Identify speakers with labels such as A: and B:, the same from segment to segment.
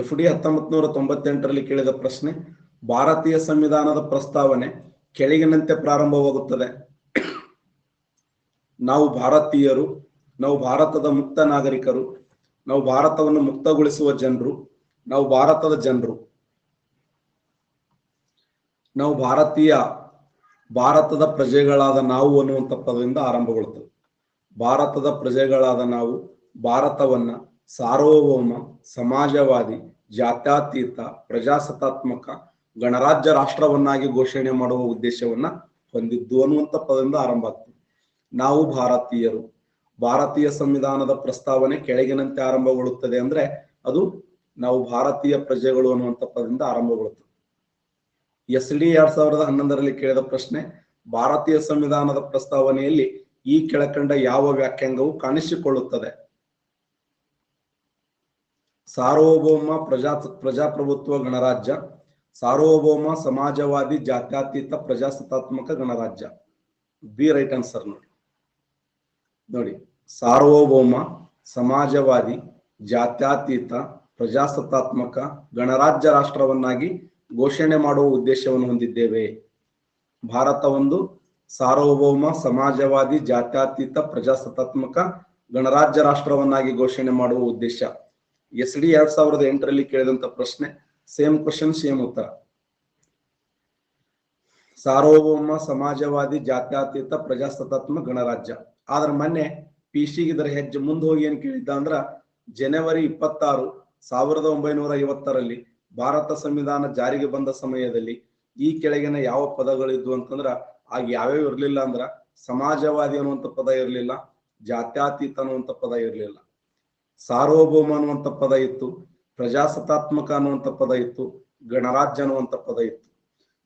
A: F D ಹತ್ತೊಂಬತ್ ನೂರ ತೊಂಬತ್ತೆಂಟರಲ್ಲಿ ಕೇಳಿದ ಪ್ರಶ್ನೆ, ಭಾರತೀಯ ಸಂವಿಧಾನದ ಪ್ರಸ್ತಾವನೆ ಕೆಳಗಿನಂತೆ ಪ್ರಾರಂಭವಾಗುತ್ತದೆ. ನಾವು ಭಾರತೀಯರು, ನಾವು ಭಾರತದ ಮುಕ್ತ ನಾಗರಿಕರು, ನಾವು ಭಾರತವನ್ನು ಮುಕ್ತಗೊಳಿಸುವ ಜನರು, ನಾವು ಭಾರತದ ಜನರು. ನಾವು ಭಾರತೀಯ, ಭಾರತದ ಪ್ರಜೆಗಳಾದ ನಾವು ಅನ್ನುವಂಥ ಪದದಿಂದ ಆರಂಭಗೊಳ್ಳುತ್ತದೆ ಭಾರತದ ಪ್ರಜೆಗಳಾದ ನಾವು ಭಾರತವನ್ನ ಸಾರ್ವಭೌಮ, ಸಮಾಜವಾದಿ, ಜಾತ್ಯತೀತ, ಪ್ರಜಾಸತ್ತಾತ್ಮಕ, ಗಣರಾಜ್ಯ ರಾಷ್ಟ್ರವನ್ನಾಗಿ ಘೋಷಣೆ ಮಾಡುವ ಉದ್ದೇಶವನ್ನ ಹೊಂದಿದ್ದು ಅನ್ನುವಂತ ಪದದಿಂದ ಆರಂಭ ಆಗ್ತದೆ. ನಾವು ಭಾರತೀಯರು, ಭಾರತೀಯ ಸಂವಿಧಾನದ ಪ್ರಸ್ತಾವನೆ ಕೆಳಗಿನಂತೆ ಆರಂಭಗೊಳ್ಳುತ್ತದೆ ಅಂದ್ರೆ ಅದು ನಾವು ಭಾರತೀಯ ಪ್ರಜೆಗಳು ಅನ್ನುವಂಥ ಪದದಿಂದ ಆರಂಭಗೊಳ್ಳುತ್ತದೆ ಎಸ್ ಡಿ ಎರಡ್ ಸಾವಿರದ ಹನ್ನೊಂದರಲ್ಲಿ ಕೇಳಿದ ಪ್ರಶ್ನೆ, ಭಾರತೀಯ ಸಂವಿಧಾನದ ಪ್ರಸ್ತಾವನೆಯಲ್ಲಿ ಈ ಕೆಳಕಂಡ ಯಾವ ವ್ಯಾಖ್ಯಾಂಗವು ಕಾಣಿಸಿಕೊಳ್ಳುತ್ತದೆ? ಸಾರ್ವಭೌಮ ಪ್ರಜಾ ಪ್ರಜಾಪ್ರಭುತ್ವ ಗಣರಾಜ್ಯ, ಸಾರ್ವಭೌಮ ಸಮಾಜವಾದಿ ಜಾತ್ಯತೀತ ಪ್ರಜಾಸತ್ತಾತ್ಮಕ ಗಣರಾಜ್ಯ. ಬಿ ರೈಟ್ ಆನ್ಸರ್ ನೋಡಿ. ನೋಡಿ, ಸಾರ್ವಭೌಮ ಸಮಾಜವಾದಿ ಜಾತ್ಯತೀತ ಪ್ರಜಾಸತ್ತಾತ್ಮಕ ಗಣರಾಜ್ಯ ರಾಷ್ಟ್ರವನ್ನಾಗಿ ಘೋಷಣೆ ಮಾಡುವ ಉದ್ದೇಶವನ್ನು ಹೊಂದಿದ್ದೇವೆ. ಭಾರತ ಒಂದು ಸಾರ್ವಭೌಮ ಸಮಾಜವಾದಿ ಜಾತ್ಯತೀತ ಪ್ರಜಾಸತ್ತಾತ್ಮಕ ಗಣರಾಜ್ಯ ರಾಷ್ಟ್ರವನ್ನಾಗಿ ಘೋಷಣೆ ಮಾಡುವ ಉದ್ದೇಶ. ಎಸ್ ಡಿ ಎರಡ್ ಸಾವಿರದ ಎಂಟರಲ್ಲಿ ಕೇಳಿದಂತ ಪ್ರಶ್ನೆ ಸೇಮ್ ಕ್ವಶನ್ ಸೇಮ್ ಉತ್ತರ. ಸಾರ್ವಭೌಮ, ಸಮಾಜವಾದಿ, ಜಾತ್ಯತೀತ, ಪ್ರಜಾಸತ್ತಾತ್ಮಕ ಗಣರಾಜ್ಯ. ಆದ್ರ ಮೊನ್ನೆ ಪಿ ಸಿ ಇದರ ಹೆಜ್ಜೆ ಮುಂದೆ ಹೋಗಿ ಏನ್ ಕೇಳಿದ್ದ ಅಂದ್ರ, ಜನವರಿ ಇಪ್ಪತ್ತಾರು ಸಾವಿರದ ಒಂಬೈನೂರ ಐವತ್ತರಲ್ಲಿ ಭಾರತ ಸಂವಿಧಾನ ಜಾರಿಗೆ ಬಂದ ಸಮಯದಲ್ಲಿ ಈ ಕೆಳಗಿನ ಯಾವ ಪದಗಳಿದ್ವು ಅಂತಂದ್ರ, ಆಗ ಯಾವ್ಯಾವ ಇರ್ಲಿಲ್ಲ ಅಂದ್ರ, ಸಮಾಜವಾದಿ ಅನ್ನುವಂಥ ಪದ ಇರಲಿಲ್ಲ, ಜಾತ್ಯತೀತ ಅನ್ನುವಂಥ ಪದ ಇರ್ಲಿಲ್ಲ. ಸಾರ್ವಭೌಮ ಅನ್ನುವಂಥ ಪದ ಇತ್ತು, ಪ್ರಜಾಸತ್ತಾತ್ಮಕ ಅನ್ನುವಂಥ ಪದ ಇತ್ತು, ಗಣರಾಜ್ಯ ಅನ್ನುವಂಥ ಪದ ಇತ್ತು.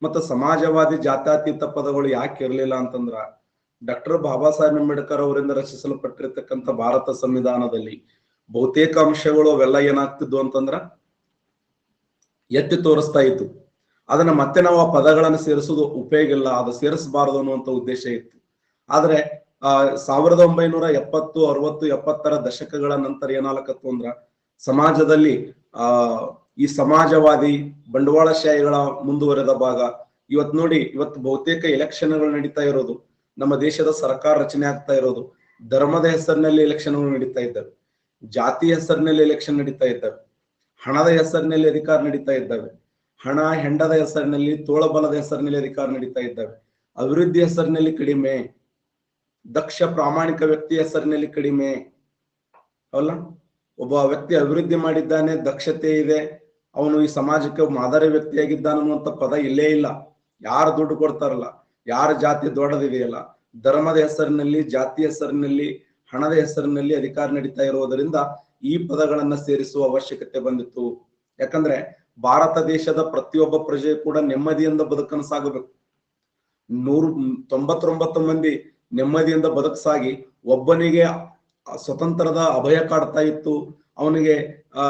A: ಮತ್ತು ಸಮಾಜವಾದಿ ಜಾತ್ಯಾತೀತ ಪದಗಳು ಯಾಕೆ ಇರಲಿಲ್ಲ ಅಂತಂದ್ರ, ಡಾಕ್ಟರ್ ಬಾಬಾ ಸಾಹೇಬ್ ಅಂಬೇಡ್ಕರ್ ಅವರಿಂದ ರಚಿಸಲ್ಪಟ್ಟಿರ್ತಕ್ಕಂಥ ಭಾರತ ಸಂವಿಧಾನದಲ್ಲಿ ಬಹುತೇಕ ಅಂಶಗಳು ಅವೆಲ್ಲ ಏನಾಗ್ತಿದ್ವು ಅಂತಂದ್ರ, ಎತ್ತಿ ತೋರಿಸ್ತಾ ಇತ್ತು. ಅದನ್ನ ಮತ್ತೆ ನಾವು ಆ ಪದಗಳನ್ನು ಸೇರಿಸೋದು ಉಪಯೋಗ ಇಲ್ಲ, ಅದು ಸೇರಿಸಬಾರದು ಅನ್ನುವಂಥ ಉದ್ದೇಶ ಇತ್ತು. ಆದ್ರೆ ಆ, ಸಾವಿರದ ಒಂಬೈನೂರ ಎಪ್ಪತ್ತು, ಅರವತ್ತು, ಎಪ್ಪತ್ತರ ದಶಕಗಳ ನಂತರ ಏನಾಲಕತ್ತು ಅಂದ್ರ ಸಮಾಜದಲ್ಲಿ, ಆ, ಈ ಸಮಾಜವಾದಿ ಬಂಡವಾಳಶಾಹಿಗಳ ಮುಂದುವರೆದ ಭಾಗ. ಇವತ್ ನೋಡಿ ಇವತ್ತು ಬಹುತೇಕ ಎಲೆಕ್ಷನ್ಗಳು ನಡೀತಾ ಇರೋದು. ನಮ್ಮ ದೇಶದ ಸರ್ಕಾರ ರಚನೆ ಆಗ್ತಾ ಇರೋದು. ಧರ್ಮದ ಹೆಸರಿನಲ್ಲಿ ಎಲೆಕ್ಷನ್ಗಳು ನಡೀತಾ ಇದ್ದಾವೆ. ಜಾತಿ ಹೆಸರಿನಲ್ಲಿ ಎಲೆಕ್ಷನ್ ನಡೀತಾ ಇದ್ದಾವೆ. ಹಣದ ಹೆಸರಿನಲ್ಲಿ ಅಧಿಕಾರ ನಡೀತಾ ಇದ್ದಾವೆ. ಹಣ ಹೆಂಡದ ಹೆಸರಿನಲ್ಲಿ, ತೋಳಬಲದ ಹೆಸರಿನಲ್ಲಿ ಅಧಿಕಾರ ನಡೀತಾ ಇದ್ದಾವೆ. ಅಭಿವೃದ್ಧಿ ಹೆಸರಿನಲ್ಲಿ ಕಡಿಮೆ. ದಕ್ಷ ಪ್ರಾಮಾಣಿಕ ವ್ಯಕ್ತಿ ಹೆಸರಿನಲ್ಲಿ ಕಡಿಮೆ. ಅಲ್ಲ ಒಬ್ಬ ವ್ಯಕ್ತಿ ಅಭಿವೃದ್ಧಿ ಮಾಡಿದ್ದಾನೆ, ದಕ್ಷತೆ ಇದೆ, ಅವನು ಈ ಸಮಾಜಕ್ಕೆ ಮಾದರಿ ವ್ಯಕ್ತಿಯಾಗಿದ್ದಾನ ಅಂತ ಪದ ಇಲ್ಲೇ ಇಲ್ಲ. ಯಾರು ದುಡ್ಡು ಕೊಡ್ತಾರಲ್ಲ? ಯಾರ ಜಾತಿ ದೊಡ್ಡದಿದೆಯಲ್ಲ? ಧರ್ಮದ ಹೆಸರಿನಲ್ಲಿ, ಜಾತಿ ಹೆಸರಿನಲ್ಲಿ, ಹಣದ ಹೆಸರಿನಲ್ಲಿ ಅಧಿಕಾರ ನಡೀತಾ ಇರುವುದರಿಂದ ಈ ಪದಗಳನ್ನ ಸೇರಿಸುವ ಅವಶ್ಯಕತೆ ಬಂದಿತ್ತು. ಯಾಕಂದ್ರೆ ಭಾರತ ದೇಶದ ಪ್ರತಿಯೊಬ್ಬ ಪ್ರಜೆ ಕೂಡ ನೆಮ್ಮದಿಯಿಂದ ಬದುಕನ್ನು ಸಾಗಬೇಕು. ನೂರು, ತೊಂಬತ್ತೊಂಬತ್ತು ಮಂದಿ ನೆಮ್ಮದಿಯಿಂದ ಬದುಕಸಾಗಿ ಒಬ್ಬನಿಗೆ ಸ್ವತಂತ್ರದ ಅಭಯ ಕಾಡ್ತಾ ಇತ್ತು, ಅವನಿಗೆ, ಆ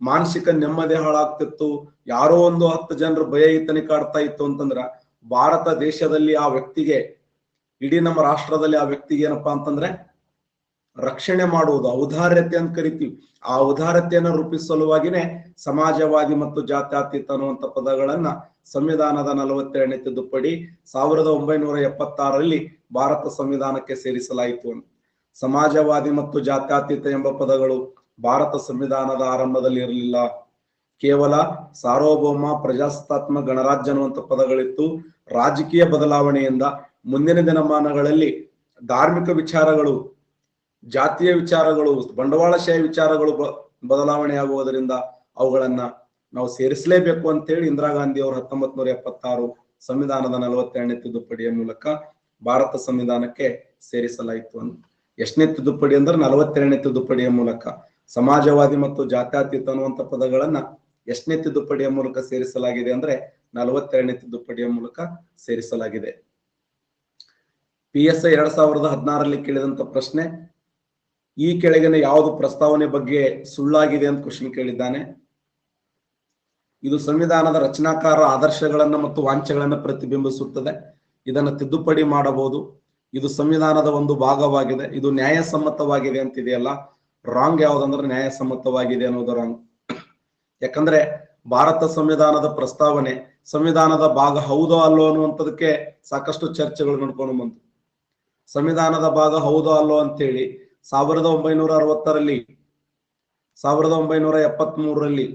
A: ಮಾನಸಿಕ ನೆಮ್ಮದಿ ಹಾಳಾಗ್ತಿತ್ತು, ಯಾರೋ ಒಂದು ಹತ್ತು ಜನರು ಭಯ ಈತನಿಗೆ ಕಾಡ್ತಾ ಇತ್ತು ಅಂತಂದ್ರ ಭಾರತ ದೇಶದಲ್ಲಿ ಆ ವ್ಯಕ್ತಿಗೆ, ಇಡೀ ನಮ್ಮ ರಾಷ್ಟ್ರದಲ್ಲಿ ಆ ವ್ಯಕ್ತಿಗೆ ಏನಪ್ಪಾ ಅಂತಂದ್ರೆ ರಕ್ಷಣೆ ಮಾಡುವುದು ಔದಾರ್ಯತೆ ಅಂತ ಕರಿತೀವಿ. ಆ ಔದಾರ್ಯತೆಯನ್ನ ರೂಪಿಸಲುವಾಗಿನೇ ಸಮಾಜವಾದಿ ಮತ್ತು ಜಾತ್ಯತೀತ ಅನ್ನುವಂಥ ಪದಗಳನ್ನ ಸಂವಿಧಾನದ ನಲವತ್ತೆರಡನೇ ತಿದ್ದುಪಡಿ ಸಾವಿರದ ಒಂಬೈನೂರ ಎಪ್ಪತ್ತಾರರಲ್ಲಿ ಭಾರತ ಸಂವಿಧಾನಕ್ಕೆ ಸೇರಿಸಲಾಯಿತು. ಸಮಾಜವಾದಿ ಮತ್ತು ಜಾತ್ಯತೀತ ಎಂಬ ಪದಗಳು ಭಾರತ ಸಂವಿಧಾನದ ಆರಂಭದಲ್ಲಿ ಇರಲಿಲ್ಲ. ಕೇವಲ ಸಾರ್ವಭೌಮ ಪ್ರಜಾಸತ್ತಾತ್ಮಕ ಗಣರಾಜ್ಯ ಅನ್ನುವಂಥ ಪದಗಳಿತ್ತು. ರಾಜಕೀಯ ಬದಲಾವಣೆಯಿಂದ ಮುಂದಿನ ದಿನಮಾನಗಳಲ್ಲಿ ಧಾರ್ಮಿಕ ವಿಚಾರಗಳು, ಜಾತಿಯ ವಿಚಾರಗಳು, ಬಂಡವಾಳಶಾಹಿ ವಿಚಾರಗಳು ಬದಲಾವಣೆ ಆಗುವುದರಿಂದ ಅವುಗಳನ್ನ ನಾವು ಸೇರಿಸಲೇಬೇಕು ಅಂತ ಹೇಳಿ ಇಂದಿರಾ ಗಾಂಧಿ ಅವರು ಹತ್ತೊಂಬತ್ ನೂರ ಎಪ್ಪತ್ತಾರು ಸಂವಿಧಾನದ ನಲವತ್ತೆರಡನೇ ತಿದ್ದುಪಡಿಯ ಮೂಲಕ ಭಾರತ ಸಂವಿಧಾನಕ್ಕೆ ಸೇರಿಸಲಾಯಿತು ಅಂತ. ಎಷ್ಟನೇ ತಿದ್ದುಪಡಿ ಅಂದ್ರೆ ನಲವತ್ತೆರಡನೇ ತಿದ್ದುಪಡಿಯ ಮೂಲಕ ಸಮಾಜವಾದಿ ಮತ್ತು ಜಾತ್ಯತೀತ ಅನ್ನುವಂಥ ಪದಗಳನ್ನ ಎಷ್ಟನೇ ತಿದ್ದುಪಡಿಯ ಮೂಲಕ ಸೇರಿಸಲಾಗಿದೆ ಅಂದ್ರೆ ನಲವತ್ತೆರಡನೇ ತಿದ್ದುಪಡಿಯ ಮೂಲಕ ಸೇರಿಸಲಾಗಿದೆ. ಪಿ ಎಸ್ ಐ ಎರಡ್ ಸಾವಿರದ ಹದಿನಾರರಲ್ಲಿ ಕೇಳಿದಂತ ಪ್ರಶ್ನೆ, ಈ ಕೆಳಗಿನ ಯಾವುದು ಪ್ರಸ್ತಾವನೆ ಬಗ್ಗೆ ಸುಳ್ಳಾಗಿದೆ ಅಂತ ಕ್ವಶನ್ ಕೇಳಿದ್ದಾನೆ. ಇದು ಸಂವಿಧಾನದ ರಚನಾಕಾರ ಆದರ್ಶಗಳನ್ನ ಮತ್ತು ವಾಂಛೆಗಳನ್ನ ಪ್ರತಿಬಿಂಬಿಸುತ್ತದೆ. ಇದನ್ನ ತಿದ್ದುಪಡಿ ಮಾಡಬಹುದು. ಇದು ಸಂವಿಧಾನದ ಒಂದು ಭಾಗವಾಗಿದೆ. ಇದು ನ್ಯಾಯಸಮ್ಮತವಾಗಿದೆ ಅಂತಿದೆಯಲ್ಲ? ರಾಂಗ್ ಯಾವ್ದಂದ್ರೆ ನ್ಯಾಯಸಮ್ಮತವಾಗಿದೆ ಅನ್ನೋದು ರಾಂಗ್ ಯಾಕಂದ್ರೆ ಭಾರತ ಸಂವಿಧಾನದ ಪ್ರಸ್ತಾವನೆ ಸಂವಿಧಾನದ ಭಾಗ ಹೌದೋ ಅಲ್ಲೋ ಅನ್ನುವಂಥದಕ್ಕೆ ಸಾಕಷ್ಟು ಚರ್ಚೆಗಳು ನಡ್ಕೊಂಡು ಬಂತು. ಸಂವಿಧಾನದ ಭಾಗ ಹೌದೋ ಅಲ್ಲೋ ಅಂತೇಳಿ ಸಾವಿರದ ಒಂಬೈನೂರ ಅರವತ್ತರಲ್ಲಿ, ಸಾವಿರದ ಒಂಬೈನೂರ ಎಪ್ಪತ್ತ್ ಮೂರರಲ್ಲಿ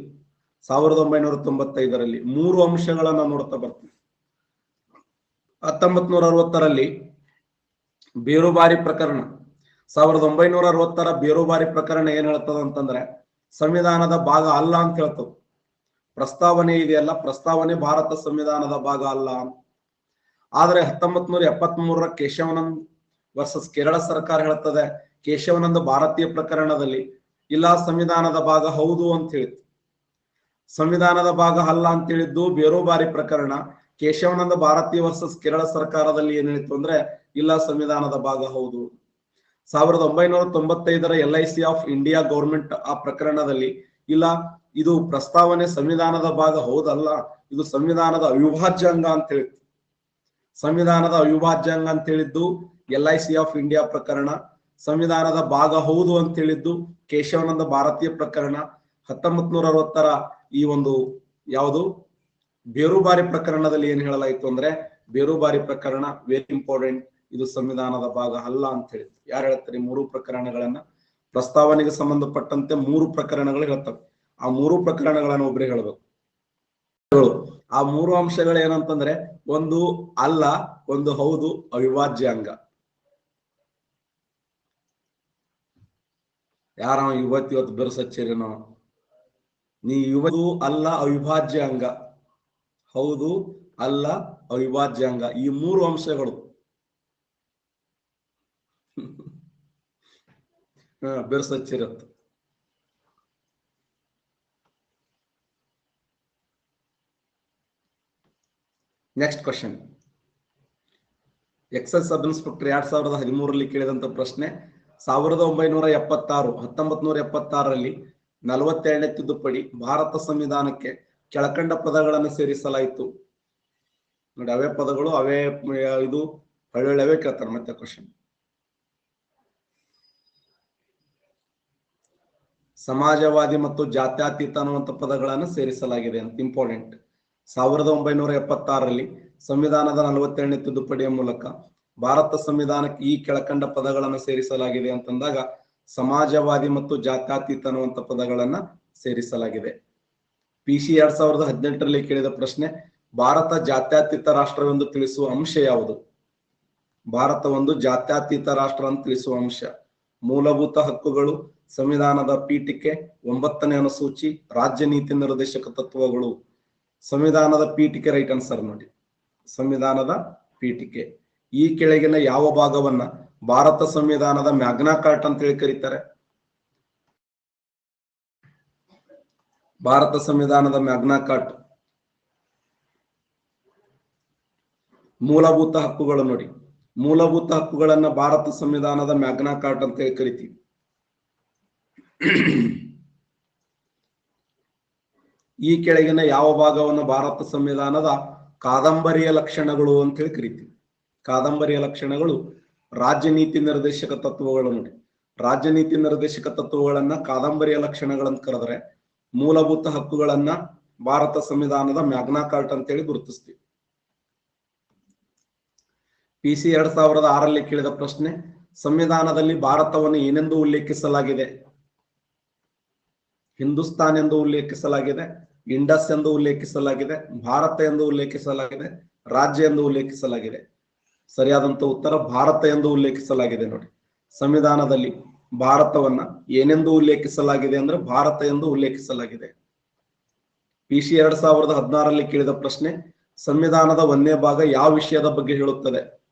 A: ಸಾವಿರದ ಒಂಬೈನೂರ ತೊಂಬತ್ತೈದರಲ್ಲಿ ಮೂರು ಅಂಶಗಳನ್ನ ನೋಡ್ತಾ ಬರ್ತೀವಿ. ಹತ್ತೊಂಬತ್ ನೂರ ಅರವತ್ತರಲ್ಲಿ ಬೇರುಬಾರಿ ಪ್ರಕರಣ. ಸಾವಿರದ ಒಂಬೈನೂರ ಅರವತ್ತರ ಬೇರುಬಾರಿ ಪ್ರಕರಣ ಏನ್ ಹೇಳ್ತದ ಅಂತಂದ್ರೆ, ಸಂವಿಧಾನದ ಭಾಗ ಅಲ್ಲ ಅಂತ ಹೇಳ್ತದ. ಪ್ರಸ್ತಾವನೆ ಇದೆಯಲ್ಲ, ಪ್ರಸ್ತಾವನೆ ಭಾರತ ಸಂವಿಧಾನದ ಭಾಗ ಅಲ್ಲ ಆದ್ರೆ ಹತ್ತೊಂಬತ್ ನೂರ ಎಪ್ಪತ್ತ್ ಮೂರರ ಕೇಶವನಂದ್ ವರ್ಸಸ್ ಕೇರಳ ಸರ್ಕಾರ ಹೇಳ್ತದೆ, ಕೇಶವನಂದ ಭಾರತೀಯ ಪ್ರಕರಣದಲ್ಲಿ ಇಲ್ಲ, ಸಂವಿಧಾನದ ಭಾಗ ಹೌದು ಅಂತ ಹೇಳಿತ್ತು. ಸಂವಿಧಾನದ ಭಾಗ ಅಲ್ಲ ಅಂತ ಹೇಳಿದ್ದು ಬೇರೋಬಾರಿ ಪ್ರಕರಣ. ಕೇಶವನಂದ ಭಾರತೀಯ ವರ್ಸಸ್ ಕೇರಳ ಸರ್ಕಾರದಲ್ಲಿ ಏನಿತ್ತು ಅಂದ್ರೆ ಇಲ್ಲ ಸಂವಿಧಾನದ ಭಾಗ ಹೌದು. ಸಾವಿರದ ಒಂಬೈನೂರ ತೊಂಬತ್ತೈದರ L I C of India government ಆ ಪ್ರಕರಣದಲ್ಲಿ ಇಲ್ಲ, ಇದು ಪ್ರಸ್ತಾವನೆ ಸಂವಿಧಾನದ ಭಾಗ ಹೌದಲ್ಲ, ಇದು ಸಂವಿಧಾನದ ಅವಿಭಾಜ್ಯ ಅಂಗ ಅಂತ ಹೇಳಿತ್ತು ಸಂವಿಧಾನದ ಅವಿಭಾಜ್ಯ ಅಂಗ ಅಂತ ಹೇಳಿದ್ದು L I C of India ಪ್ರಕರಣ, ಸಂವಿಧಾನದ ಭಾಗ ಹೌದು ಅಂತ ಹೇಳಿದ್ದು ಕೇಶವನಂದ ಭಾರತೀಯ ಪ್ರಕರಣ ಹತ್ತೊಂಬತ್ ನೂರ ಅರವತ್ತರ ಈ ಒಂದು ಯಾವುದು? ಬೇರುಬಾರಿ ಪ್ರಕರಣದಲ್ಲಿ ಏನ್ ಹೇಳಲಾಯಿತು ಅಂದ್ರೆ, ಬೇರುಬಾರಿ ಪ್ರಕರಣ ವೆರಿ ಇಂಪಾರ್ಟೆಂಟ್ ಇದು ಸಂವಿಧಾನದ ಭಾಗ ಅಲ್ಲ ಅಂತ ಹೇಳಿದ್ರು. ಯಾರು ಹೇಳ್ತಾರೆ ಮೂರು ಪ್ರಕರಣಗಳನ್ನ? ಪ್ರಸ್ತಾವನೆಗೆ ಸಂಬಂಧಪಟ್ಟಂತೆ ಮೂರು ಪ್ರಕರಣಗಳು ಹೇಳ್ತವೆ. ಆ ಮೂರು ಪ್ರಕರಣಗಳನ್ನ ಒಬ್ರಿಗೆ ಹೇಳ್ಬೇಕು. ಆ ಮೂರು ಅಂಶಗಳು ಏನಂತಂದ್ರೆ, ಒಂದು ಅಲ್ಲ, ಒಂದು ಹೌದು, ಅವಿಭಾಜ್ಯ ಅಂಗ. ಯಾರ ಇವತ್ತು ಇವತ್ತು ನೀ ಇವತ್ತು ಅಲ್ಲ, ಅವಿಭಾಜ್ಯ ಅಂಗ. ಹೌದು, ಅಲ್ಲ, ಅವಿಭಾಜ್ಯಾಂಗ. ಈ ಮೂರು ಅಂಶಗಳು. ಬೆರೆಸಚ್ಚಿರತ್ತು next question excise sub inspector ಎರಡ್ ಸಾವಿರದ ಹದಿಮೂರರಲ್ಲಿ ಕೇಳಿದಂತ ಪ್ರಶ್ನೆ, ಸಾವಿರದ ಒಂಬೈನೂರ ಎಪ್ಪತ್ತಾರು ಹತ್ತೊಂಬತ್ ನೂರ ಎಪ್ಪತ್ತಾರರಲ್ಲಿ ನಲವತ್ತೆರಡನೇ ತಿದ್ದುಪಡಿ ಭಾರತ ಸಂವಿಧಾನಕ್ಕೆ ಕೆಳಕಂಡ ಪದಗಳನ್ನು ಸೇರಿಸಲಾಯಿತು. ನೋಡಿ, ಅವೇ ಪದಗಳು, ಅವೇ ಇದು ಒಳ್ಳೊಳ್ಳೆ ಅವೇ ಕೇಳ್ತಾರೆ ಮತ್ತೆ ಕ್ವಶನ್ ಸಮಾಜವಾದಿ ಮತ್ತು ಜಾತ್ಯಾತೀತ ಅನ್ನುವಂಥ ಪದಗಳನ್ನು ಸೇರಿಸಲಾಗಿದೆ ಅಂತ ಇಂಪಾರ್ಟೆಂಟ್ ಸಾವಿರದ ಒಂಬೈನೂರ ಎಪ್ಪತ್ತಾರರಲ್ಲಿ ಸಂವಿಧಾನದ ನಲವತ್ತೆರಡನೇ ತಿದ್ದುಪಡಿಯ ಮೂಲಕ ಭಾರತ ಸಂವಿಧಾನಕ್ಕೆ ಈ ಕೆಳಕಂಡ ಪದಗಳನ್ನು ಸೇರಿಸಲಾಗಿದೆ ಅಂತಂದಾಗ ಸಮಾಜವಾದಿ ಮತ್ತು ಜಾತ್ಯಾತೀತ ಅನ್ನುವಂಥ ಪದಗಳನ್ನ ಸೇರಿಸಲಾಗಿದೆ. ಪಿ ಸಿ ಎರಡ್ ಸಾವಿರದ ಹದಿನೆಂಟರಲ್ಲಿ ಕೇಳಿದ ಪ್ರಶ್ನೆ, ಭಾರತ ಜಾತ್ಯತೀತ ರಾಷ್ಟ್ರವೆಂದು ತಿಳಿಸುವ ಅಂಶ ಯಾವುದು? ಭಾರತ ಒಂದು ಜಾತ್ಯತೀತ ರಾಷ್ಟ್ರ ಅಂತ ತಿಳಿಸುವ ಅಂಶ. ಮೂಲಭೂತ ಹಕ್ಕುಗಳು, ಸಂವಿಧಾನದ ಪೀಠಿಕೆ, ಒಂಬತ್ತನೇ ಅನುಸೂಚಿ, ರಾಜ್ಯ ನೀತಿ ನಿರ್ದೇಶಕ ತತ್ವಗಳು. ಸಂವಿಧಾನದ ಪೀಠಿಕೆ ರೈಟ್ ಆನ್ಸರ್ ನೋಡಿ. ಸಂವಿಧಾನದ ಪೀಠಿಕೆ. ಈ ಕೆಳಗಿನ ಯಾವ ಭಾಗವನ್ನ ಭಾರತ ಸಂವಿಧಾನದ ಮ್ಯಾಗ್ನಾ ಕಾರ್ಟ್ ಅಂತ ಹೇಳಿ ಕರೀತಾರೆ? ಭಾರತ ಸಂವಿಧಾನದ ಮ್ಯಾಗ್ನಾ ಕಾರ್ಟ್ ಮೂಲಭೂತ ಹಕ್ಕುಗಳು ನೋಡಿ. ಮೂಲಭೂತ ಹಕ್ಕುಗಳನ್ನ ಭಾರತ ಸಂವಿಧಾನದ ಮ್ಯಾಗ್ನಾ ಕಾರ್ಟ್ ಅಂತ ಹೇಳಿ ಕರಿತೀವಿ. ಈ ಕೆಳಗಿನ ಯಾವ ಭಾಗವನ್ನು ಭಾರತ ಸಂವಿಧಾನದ ಕಾದಂಬರಿಯ ಲಕ್ಷಣಗಳು ಅಂತ ಹೇಳಿ ಕರಿತೀವಿ. ಕಾದಂಬರಿಯ ಲಕ್ಷಣಗಳು ರಾಜ್ಯ ನೀತಿ ನಿರ್ದೇಶಕ ತತ್ವಗಳು ನೋಡಿ. ರಾಜ್ಯ ನೀತಿ ನಿರ್ದೇಶಕ ತತ್ವಗಳನ್ನ ಕಾದಂಬರಿಯ ಲಕ್ಷಣಗಳಂತ ಕರೆದ್ರೆ ಮೂಲಭೂತ ಹಕ್ಕುಗಳನ್ನ ಭಾರತ ಸಂವಿಧಾನದ ಮ್ಯಾಗ್ನಾ ಕಾರ್ಟ್ ಅಂತೇಳಿ ಗುರುತಿಸ್ತೀವಿ. ಪಿ ಸಿ ಎರಡ್ ಸಾವಿರದ ಆರಲ್ಲಿ ಕೇಳಿದ ಪ್ರಶ್ನೆ, ಸಂವಿಧಾನದಲ್ಲಿ ಭಾರತವನ್ನು ಏನೆಂದು ಉಲ್ಲೇಖಿಸಲಾಗಿದೆ? ಹಿಂದೂಸ್ತಾನ್ ಎಂದು ಉಲ್ಲೇಖಿಸಲಾಗಿದೆ, ಇಂಡಸ್ ಎಂದು ಉಲ್ಲೇಖಿಸಲಾಗಿದೆ, ಭಾರತ ಎಂದು ಉಲ್ಲೇಖಿಸಲಾಗಿದೆ, ರಾಜ್ಯ ಎಂದು ಉಲ್ಲೇಖಿಸಲಾಗಿದೆ. ಸರಿಯಾದಂತ ಉತ್ತರ ಭಾರತ ಎಂದು ಉಲ್ಲೇಖಿಸಲಾಗಿದೆ ನೋಡಿ. ಸಂವಿಧಾನದಲ್ಲಿ ಭಾರತವನ್ನ ಏನೆಂದು ಉಲ್ಲೇಖಿಸಲಾಗಿದೆ ಅಂದ್ರೆ ಭಾರತ ಎಂದು ಉಲ್ಲೇಖಿಸಲಾಗಿದೆ. ಪಿ ಸಿ ಎರಡ್ ಸಾವಿರದ ಹದಿನಾರರಲ್ಲಿ ಕೇಳಿದ ಪ್ರಶ್ನೆ, ಸಂವಿಧಾನದ ಒಂದನೇ ಭಾಗ ಯಾವ ವಿಷಯದ ಬಗ್ಗೆ ಹೇಳುತ್ತದೆ?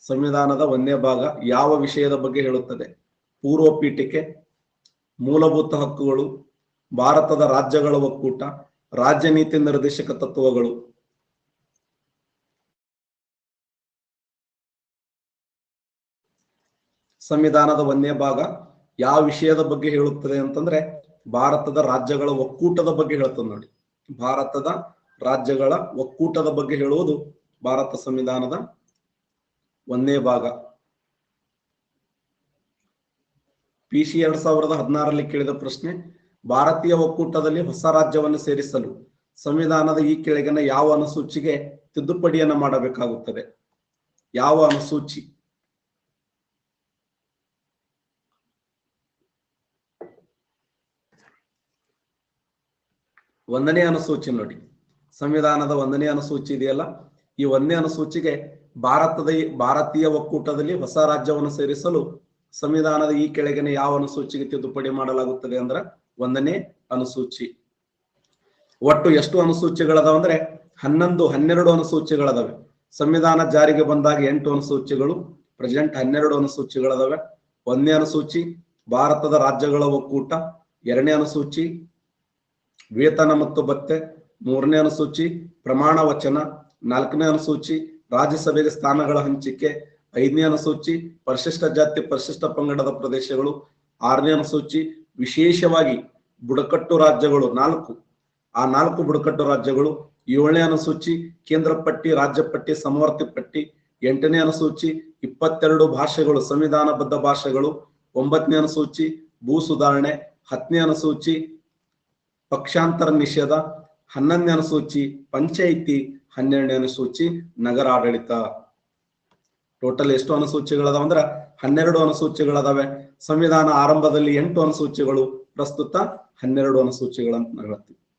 A: ಸಂವಿಧಾನದ ಒಂದನೇ ಭಾಗ ಯಾವ ವಿಷಯದ ಬಗ್ಗೆ ಹೇಳುತ್ತದೆ? ಪೂರ್ವ ಪೀಠಿಕೆ ಮೂಲಭೂತ ಹಕ್ಕುಗಳು, ಭಾರತದ ರಾಜ್ಯಗಳ ಒಕ್ಕೂಟ ರಾಜ್ಯ ನೀತಿ ನಿರ್ದೇಶಕ ತತ್ವಗಳು. ಸಂವಿಧಾನದ ಒಂದೇ ಭಾಗ ಯಾವ ವಿಷಯದ ಬಗ್ಗೆ ಹೇಳುತ್ತದೆ ಅಂತಂದ್ರೆ ಭಾರತದ ರಾಜ್ಯಗಳ ಒಕ್ಕೂಟದ ಬಗ್ಗೆ ಹೇಳ್ತದೆ ನೋಡಿ. ಭಾರತದ ರಾಜ್ಯಗಳ ಒಕ್ಕೂಟದ ಬಗ್ಗೆ ಹೇಳುವುದು ಭಾರತ ಸಂವಿಧಾನದ ಒಂದೇ ಭಾಗ. ಪಿ ಸಿ ಎರಡ್ ಸಾವಿರದ ಹದಿನಾರರಲ್ಲಿ ಕೇಳಿದ ಪ್ರಶ್ನೆ, ಭಾರತೀಯ ಒಕ್ಕೂಟದಲ್ಲಿ ಹೊಸ ರಾಜ್ಯವನ್ನು ಸೇರಿಸಲು ಸಂವಿಧಾನದ ಈ ಕೆಳಗಿನ ಯಾವ ಅನುಸೂಚಿಗೆ ತಿದ್ದುಪಡಿಯನ್ನು ಮಾಡಬೇಕಾಗುತ್ತದೆ? ಯಾವ ಅನುಸೂಚಿ? ಒಂದನೇ ಅನುಸೂಚಿ ನೋಡಿ. ಸಂವಿಧಾನದ ಒಂದನೇ ಅನುಸೂಚಿ ಇದೆಯಲ್ಲ? ಈ ಒಂದನೇ ಅನುಸೂಚಿಗೆ ಭಾರತದ ಭಾರತೀಯ ಒಕ್ಕೂಟದಲ್ಲಿ ಹೊಸ ರಾಜ್ಯವನ್ನು ಸೇರಿಸಲು ಸಂವಿಧಾನದ ಈ ಕೆಳಗಿನ ಯಾವ ಅನುಸೂಚಿಗೆ ತಿದ್ದುಪಡಿ ಮಾಡಲಾಗುತ್ತದೆ ಅಂದ್ರ ಒಂದನೇ ಅನುಸೂಚಿ. ಒಟ್ಟು ಎಷ್ಟು ಅನುಸೂಚಿಗಳದಾವ ಅಂದ್ರೆ ಹನ್ನೊಂದು, ಹನ್ನೆರಡು ಅನುಸೂಚಿಗಳದಾವೆ. ಸಂವಿಧಾನ ಜಾರಿಗೆ ಬಂದಾಗ ಎಂಟು ಅನುಸೂಚಿಗಳು, ಪ್ರೆಸೆಂಟ್ ಹನ್ನೆರಡು ಅನುಸೂಚಿಗಳದಾವೆ. ಒಂದನೇ ಅನುಸೂಚಿ ಭಾರತದ ರಾಜ್ಯಗಳ ಒಕ್ಕೂಟ, ಎರಡನೇ ಅನುಸೂಚಿ ವೇತನ ಮತ್ತು ಭತ್ತೆ, ಮೂರನೇ ಅನುಸೂಚಿ, ಪ್ರಮಾಣ ವಚನ, ನಾಲ್ಕನೇ ಅನುಸೂಚಿ, ರಾಜ್ಯಸಭೆಗೆ ಸ್ಥಾನಗಳ ಹಂಚಿಕೆ, ಐದನೇ ಅನುಸೂಚಿ, ಪರಿಶಿಷ್ಟ ಜಾತಿ, ಪರಿಶಿಷ್ಟ ಪಂಗಡದ ಪ್ರದೇಶಗಳು, ಆರನೇ ಅನುಸೂಚಿ, ವಿಶೇಷವಾಗಿ ಬುಡಕಟ್ಟು ರಾಜ್ಯಗಳು ನಾಲ್ಕು. ಆ ನಾಲ್ಕು ಬುಡಕಟ್ಟು ರಾಜ್ಯಗಳು, ಏಳನೇ ಅನುಸೂಚಿ, ಕೇಂದ್ರ ಪಟ್ಟಿ, ರಾಜ್ಯ ಪಟ್ಟಿ, ಸಮವರ್ತಿ ಪಟ್ಟಿ, ಎಂಟನೇ ಅನುಸೂಚಿ, ಇಪ್ಪತ್ತೆರಡು ಭಾಷೆಗಳು, ಸಂವಿಧಾನಬದ್ಧ ಭಾಷೆಗಳು, ಒಂಬತ್ತನೇ ಅನುಸೂಚಿ, ಭೂ ಸುಧಾರಣೆ, ಹತ್ತನೇ ಅನುಸೂಚಿ ಪಕ್ಷಾಂತರ ನಿಷೇಧ, ಹನ್ನೊಂದನೇ ಅನುಸೂಚಿ, ಪಂಚಾಯಿತಿ ಹನ್ನೆರಡನೇ ಅನುಸೂಚಿ, ನಗರ ಆಡಳಿತ. ಟೋಟಲ್ ಎಷ್ಟು ಅನುಸೂಚಿಗಳದಾವ ಅಂದ್ರ ಹನ್ನೆರಡು ಅನುಸೂಚಿಗಳದಾವೆ. ಸಂವಿಧಾನ ಆರಂಭದಲ್ಲಿ ಎಂಟು ಅನುಸೂಚಿಗಳು, ಪ್ರಸ್ತುತ ಹನ್ನೆರಡು ಅನುಸೂಚಿಗಳಂತ ಹೇಳ್ತೀವಿ